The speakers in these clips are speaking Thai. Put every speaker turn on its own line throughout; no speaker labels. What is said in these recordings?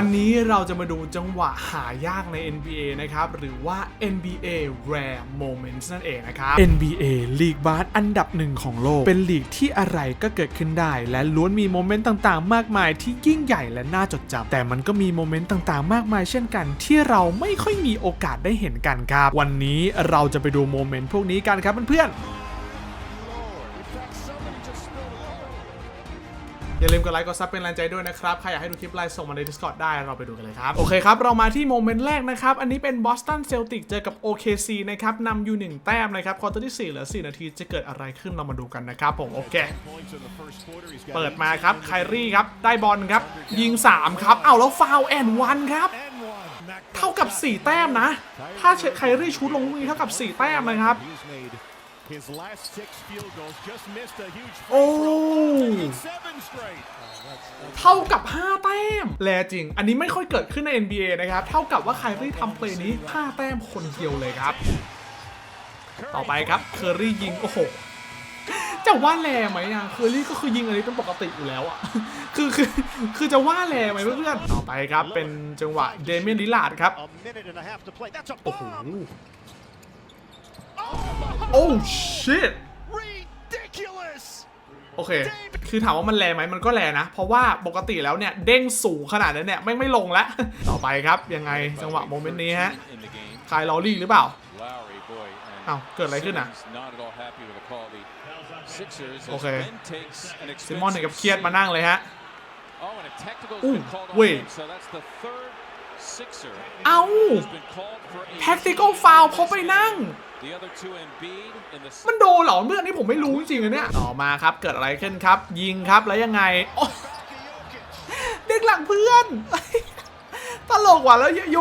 วันนี้เราจะมาดูจังหวะหายากใน NBA นะครับ หรือว่า NBA Rare Moments นั่นเองนะครับ NBA ลีกบาสอันดับหนึ่งของโลก เป็นลีกที่อะไรก็เกิดขึ้นได้ และล้วนมีโมเมนต์ต่างๆ มากมายที่ยิ่งใหญ่และน่าจดจำแต่มันก็มีโมเมนต์ต่างๆ มากมายเช่นกัน ที่เราไม่ค่อยมีโอกาสได้เห็นกันครับ วันนี้เราจะไปดูโมเมนต์พวกนี้กันครับเพื่อนๆ อย่าลืมกดไลค์กดซับเป็นแรงใจด้วยนะครับ ใครอยากให้ดูคลิปไลฟ์ส่งมาใน Discord ได้เราไปดูกันเลยครับ โอเคครับ เรามาที่โมเมนต์แรกนะครับ อันนี้เป็น Boston Celtic เจอกับ OKC นะครับนำอยู่1แต้มนะครับควอเตอร์ที่ 4 เหลือ 4 นาทีจะเกิดอะไรขึ้นเรามาดูกันนะครับผม โอเค เปิดมาครับไครี่ครับ ได้บอลครับ ยิง 3 ครับ เอาแล้วฟาวแอนวันครับเท่ากับ 4 แต้มนะ ถ้าไครี่ชูดลงลูกนี้เท่ากับ 4 แต้มนะครับ
His last six field goals just missed a huge
โอ้
seven straight.
เท่ากับ 5 แต้ม แลจริง อันนี้ไม่ค่อยเกิดขึ้นใน NBA นะครับ เท่ากับว่าไคลรี่ทำเพลย์นี้ 5 แต้มคนเดียวเลยครับ ต่อไปครับ เคอรี่ยิง โอ้โห จะว่าแลไหมอะ เคอรี่ก็คือยิงอันนี้เป็นปกติอยู่แล้วอะ คือคือคือจะว่าแลไหมเพื่อนๆ ต่อไปครับ เป็นจังหวะเดเมียนลิลาร์ดครับ
A minute and a half to play. That's a
โอ้โห
bomb.
โอ้ shit
Ridiculous.
โอเค คือถามว่ามันแรงไหมมันก็แรงนะ เพราะว่าปกติแล้วเนี่ย เด้งสูงขนาดนั้นเนี่ยไม่งไม่ลงแล้ว ต่อไปครับยังไงจังหวะโมเมนต์นี้ฮะ
in the game.
คายลอรี่หรือเปล่า
Lowry, boy, and
อ้าวเกิดอะไรขึ้นอะ
Simmons not at all happy with the call. The Sixers as
Okay.
Ben takes an
ซิมอนถึงกับ
expensive
เครียดมานั่งเลยฮะ
Oh, and a technical's
Ooh,
been called on
wait.
him, so that's the third Sixer
เอ้า
who's been called for a
tactical foul เพราะไปนั่ง
The other two Embiid in the
มันโดนเหรอเมื่อนี้ผมไม่รู้จริงๆอะเนี่ย ต่อมาครับเกิดอะไรขึ้นครับ ยิงครับแล้วยังไงโอ๊ยเด็กหลังเพื่อน ตลกว่ะแล้วโยโย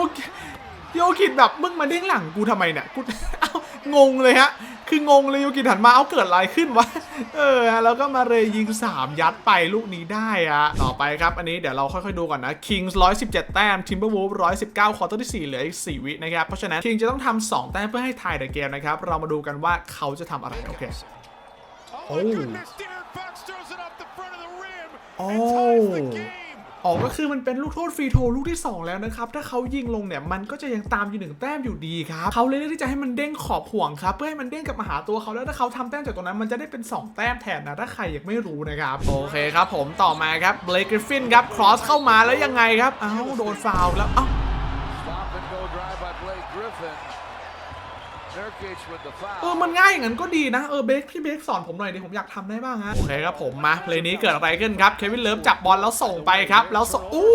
โยกิดแบบมึงมาเด้งหลังกูทำไมเนี่ยกูเอ้างงเลยฮะ คืองงเลยโยกิหันมาเอาเกิดอะไรขึ้นวะ เออแล้วก็มาเลยยิง 3 ยัดไปลูกนี้ได้อะต่อไปครับ อันนี้เดี๋ยวเราค่อยๆดูก่อนนะ Kings 117แต้ม Timberwolves 119ควอเตอร์ที่4เหลืออีก4วินะครับ เพราะฉะนั้น King จะต้องทำ2แต้มเพื่อให้ทายเดอะเกมนะครับ เรามาดูกันว่าเขาจะทำอะไรโอเค
Oh, my
Oh.
goodness.
อ๋อก็คือมันเป็นลูกโทษฟรีโทลูกที่ 2 แล้วนะครับ ถ้าเขายิงลงเนี่ยมันก็จะยังตามอยู่หนึ่งแต้มอยู่ดีครับเขาเลยเลือกที่จะให้มันเด้งขอบห่วงครับเพื่อให้มันเด้งกลับมาหาตัวเขาแล้วถ้าเขาทำแต้มจากตรงนั้นมันจะได้เป็น 2 แต้มแทนนะถ้าใครยังไม่รู้นะครับโอเคครับผมต่อมาครับเบลกกริฟฟินครับครอสเข้ามาแล้วยังไงครับอ้าวโดนฟาวแล้วอ้า
Stop
เออ
foul.
มันง่ายอย่างนั้นก็ดีนะ เออเบคพี่เบคสอนผมหน่อยดิผมอยากทำได้บ้างฮะโอเคครับผมมาเพลย์นี้เกิดอะไรขึ้นครับเควินเลิฟจับบอลแล้วส่งไปครับ แล้วส่งอู้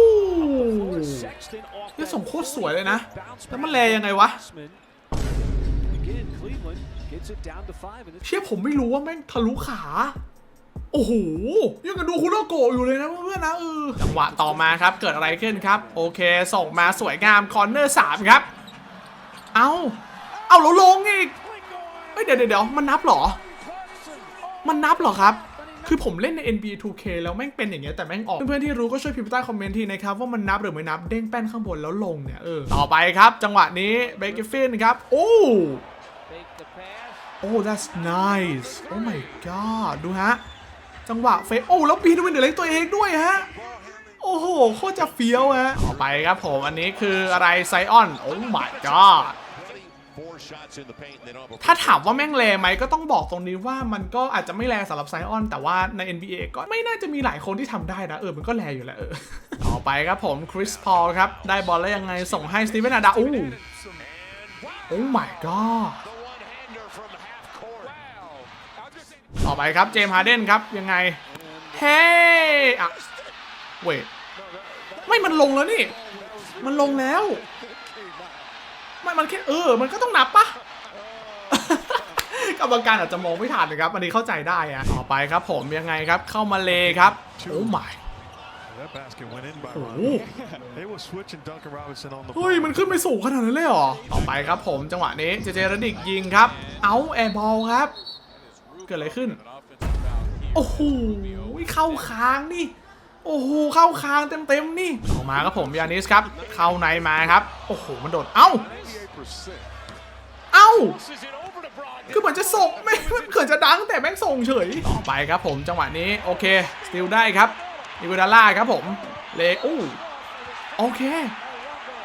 Sexton off
นี่
that
ส่งโคตรสวยเลยนะ
bounce
แล้วมันแลยังไงวะ
Again, Cleveland gets it down to five, and it's
เชี่ยผมไม่รู้ว่าแม่งทะลุขาโอ้โหยังกับดูคุโรโกะอยู่เลยนะเพื่อนๆนะเออจังหวะต่อมาครับเกิดอะไรขึ้นครับ โอเค ส่งมาสวยงามคอร์เนอร์สามครับ เอา เอาแล้วลงอีกเฮ้ยเดี๋ยวเดี๋ยวมันนับเหรอ มันนับเหรอครับ คือผมเล่นใน NBA 2K แล้วแม่งเป็นอย่างเงี้ยแต่แม่งออก เพื่อนๆที่รู้ก็ช่วยพิมพ์ใต้คอมเมนต์ทีนะครับว่ามันนับหรือไม่นับเด้งแป้นข้างบนแล้วลงเนี่ยเออต่อไปครับ จังหวะนี้เบเกฟินครับโอ้ โอ้ that's nice โอ้ my god ดูฮะ จังหวะเฟโอ้แล้วปีนเป็นเดเล็กตัวเองด้วยฮะ โอ้โห โคตรจะเฟี้ยวฮะ ต่อไปครับผม อันนี้คืออะไรไซออน โอ้ my god ถ้าถามว่าแม่งแรงไหมก็ต้องบอกตรงนี้ว่ามันก็อาจจะไม่แรงสำหรับไซออน แต่ว่าใน NBA ก็ไม่น่าจะมีหลายคนที่ทำได้นะ เออ มันก็แรงอยู่แหละเออ ต่อไปครับผมคริสพอลครับ ได้บอลแล้วยังไงส่งให้สตีเวนอาดาอู้โอ้ my god
the one-hander from half court.
ต่อไปครับเจมส์ฮาร์เดนครับยังไง เฮ้อะเวทไม่มันลงแล้วนี่ มันลงแล้ว ไม่มันแค่เออ มันก็ต้องนับปะกรรมการอาจจะมองไม่ทันนะครับอันนี้เข้าใจได้อะต่อไปครับผมยังไงครับ เข้ามาเลครับโอ้ my
That basket went in by
โอ้โห
Robinson. They were switching Duncan Robinson on the
เฮ้ย มันขึ้นไปสูงขนาดนั้นเลยเหรอ ต่อไปครับผมจังหวะนี้เจเจรดิกยิงครับ เอาแอร์บอลครับ เกิดอะไรขึ้น
offensive foul here.
โอ้โหเข้าค้างนี่ โอ้โหเข้าค้างเต็มๆนี่ออกมาครับผมยานิสครับเข้าในมาครับโอ้โหมันโดดเอ้าเอ้าคือเหมือนจะส่งไม่ไม่เกิดจะดังแต่แม่งส่งเฉยต่อไปครับผมจังหวะนี้โอเคสติลได้ครับอิวดาล่าครับผมเลอู้โอเค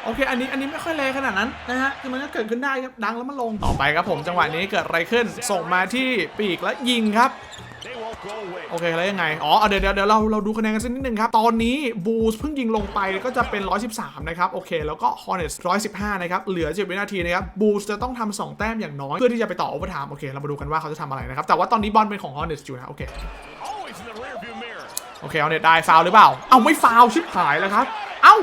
โอเค อันนี้อันนี้ไม่ค่อยแรงขนาดนั้นนะฮะคือมันก็เกิดขึ้นได้ครับดังแล้วมันลงต่อไปครับผมจังหวะนี้เกิดอะไรขึ้น ส่งมาที่ปีกแล้วยิงครับ โอเคแล้วยังไง อ๋อ เดี๋ยวเดี๋ยวเราเราดูคะแนนกันสักนิดนึงครับ ตอนนี้บูสเพิ่งยิงลงไปก็จะเป็น 113 นะครับ โอเค แล้วก็ Hornets 115 นะครับ เหลือ 10 วินาทีนะครับ บูสจะต้องทำ2แต้มอย่างน้อย เพื่อที่จะไปต่อโอเวอร์ไทม์โอเค เรามาดูกันว่าเขาจะทำอะไรนะครับ แต่ว่าตอนนี้บอลเป็นของ Hornets อยู่นะโอเค โอเค Hornets ได้ฟาวหรือเปล่า เอ้าไม่ฟาวชิบหายแล้วครับ เอ้า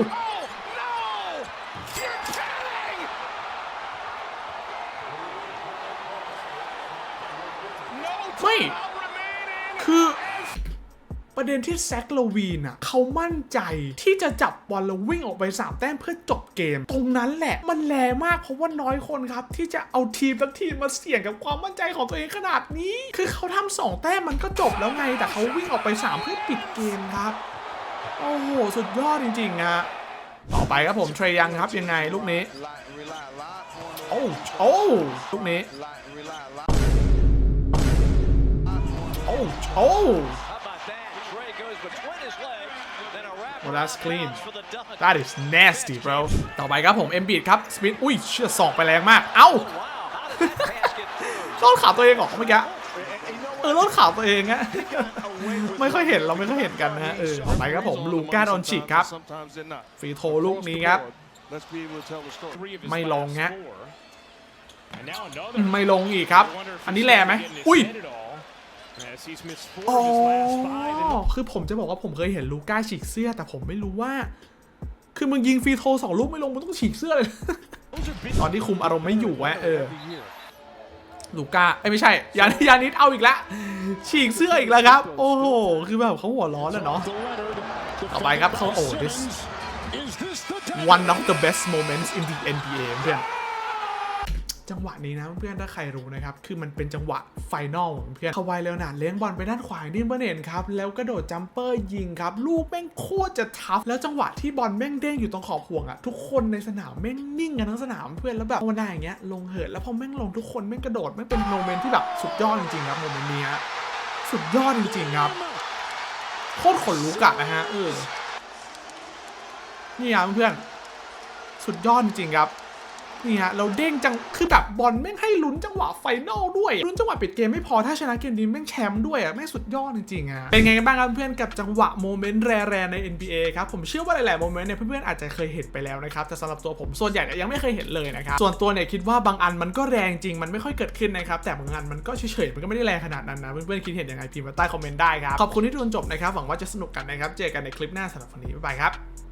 ประเด็นที่แซคโลวีนอะเขามั่นใจที่จะจับบอลแล้ววิ่งออกไป 3 แต้มเพื่อจบเกม ตรงนั้นแหละมันแรงมากเพราะว่าน้อยคนครับ ที่จะเอาทีมทั้งทีมมาเสี่ยงกับความมั่นใจของตัวเองขนาดนี้ คือเขาทำสองแต้มมันก็จบแล้วไง แต่เขาวิ่งออกไป 3 เพื่อปิดเกมครับ โอ้โห สุดยอดจริงๆอะต่อไปครับผมเทรยังครับยังไงลูกนี้ โอ้โอ้ลูกนี้ โอ้โอ้ Well, that's clean.
for the dunk.
That is nasty bro ต่อไปครับผมเอ็มบีดครับสปินอุ้ยเชื่อสองไปแรงมาก เอ้า
Wow, how did that pass get through?
ต้นขาตัวเองออกเมื่อกี้
And you know
เอ
what?
อต้นขาตัวเองอะ
Away with
ไม่ค่อยเห็นเราไม่ค่อยเห็นกันนะฮะเออต่อไปครับผมลูก้าดอนชิกครับ
Sometimes they're not.
ฟรีโทรลูกนี้ครับ
Let's be able to tell the story.
Three of his
ไม่ลง
last
ฮะ
four. And now another.
ไม่ลงอีกครับ
I wonder if
อัน
he's
นี้แรงไหม
getting his
อุ้ย อ๋อ
of his last five. And
คือผมจะบอกว่าผมเคยเห็นลูก้าฉีกเสื้อ แต่ผมไม่รู้ว่า คือมึงยิงฟรีโทรสองลูกไม่ลงมึงต้องฉีกเสื้อเลย
those are big
ตอนที่คุมอารมณ์ไม่อยู่แวะเออ
Every year.
ลูก้าเอ้ยไม่ใช่ ยานยานิดเอาอีกแล้วฉีกเสื้ออีกแล้วครับ โอ้โห คือแบบเขาหัวร้อนแล้วเนาะ ต่อไปครับเขาโอ้ this
Is this the day?
one of the best moments in the NBA เพื่อน จังหวะนี้นะเพื่อนถ้าใครรู้นะครับ คือมันเป็นจังหวะไฟนอลของเพื่อนคาวายเลโอนาดเลี้ยงบอลไปด้านขวาดิมเบอร์เนนครับ แล้วกระโดดจัมเปอร์ยิงครับ ลูกแม่งโคตรจะทัฟแล้วจังหวะที่บอลแม่งเด้งอยู่ตรงขอบห่วงอะทุกคนในสนามแม่งนิ่งกันทั้งสนามเพื่อนแล้วแบบภาวนาอย่างเงี้ยลงเหินแล้วพอแม่งลงทุกคนแม่งกระโดดแม่งเป็นโมเมนต์ที่แบบสุดยอดจริงๆครับโมเมนต์นี้สุดยอดจริงๆครับโคตรขนลุกอะนะฮะเออนี่ครับเพื่อนสุดยอดจริงๆครับ นี่ฮะเราเด้งจังคือแบบบอลแม่งให้ลุ้นจังหวะไฟนอลด้วยลุ้นจังหวะปิดเกมไม่พอถ้าชนะเกมนี้แม่งแชมป์ด้วยอะแม่งสุดยอดจริงๆอะเป็นไงกันบ้างครับเพื่อนกับจังหวะโมเมนต์แรๆใน NBA ครับผมเชื่อว่าหลายๆโมเมนต์เนี่ยเพื่อนๆอาจจะเคยเห็นไปแล้วนะครับแต่สำหรับตัวผมส่วนใหญ่ยยังไม่เคยเห็นเลยนะครับส่วนตัวเนี่ยคิดว่าบางอันมันก็แรงจริงมันไม่ค่อยเกิดขึ้นนะครับแต่บางอันมันก็เฉยๆมันก็ไม่ได้แรงขนาดนั้นนะเพื่อนๆคิดเห็นยังไงพิมพ์มาใต้คอมเมนต์ได้ครับขอบคุณที่ดูจนจบนะครับหวังว่าจะสนุกกันนะครับเจอกันในคลิปหน้าสำหรับวันนี้บ๊ายบายครับ